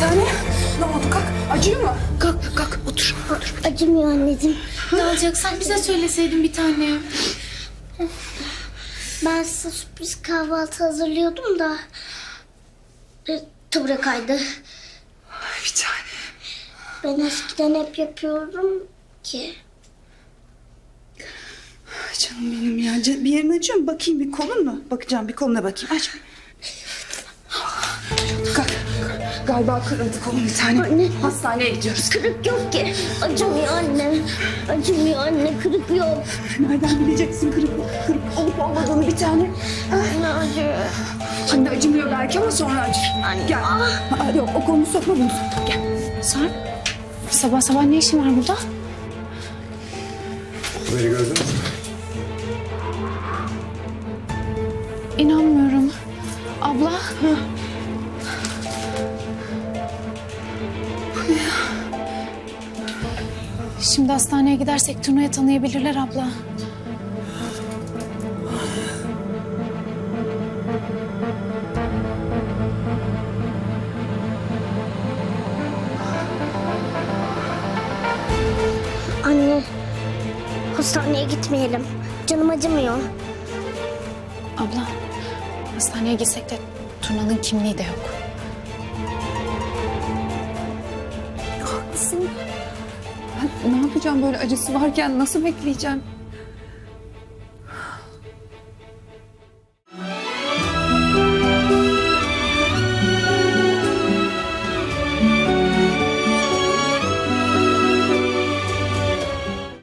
Tane. Ne oldu kalk. Acıyor mu? Kalk kalk otur. otur. Acımıyor anneciğim. Ne alacaksan bize söyleseydin bir tane. Ben size sürpriz kahvaltı hazırlıyordum da... Bir tıbra kaydı. Bir tane. Ben eskiden hep yapıyorum ki. Ay Canım benim ya. Can- Bir yerin acıyor mu? Bakayım bir kolun mu? Bakacağım bir koluna bakayım. Aç. Kalk. Galiba kırıldı kolun bir tane. Anne. Hastaneye gidiyoruz. Kırık yok ki. Acımıyor anne. Acımıyor anne. Kırık yok. Nereden bileceksin kırık, kırık olup olmadığını bir tane? Anne acıyor. Anne acımıyor belki ama sonra acır. Anne. Gel. Aa, yok o kolunu sokma bunu. Gel. Sarp, sabah sabah ne işin var burada? Haberi gördün mü? İnanmıyorum. Abla. Şimdi hastaneye gidersek Turna'yı tanıyabilirler abla. Anne. Hastaneye gitmeyelim. Canım acımıyor. Abla, hastaneye gitsek de Turna'nın kimliği de yok. Haklısın. Ben ne yapacağım böyle acısı varken nasıl bekleyeceğim?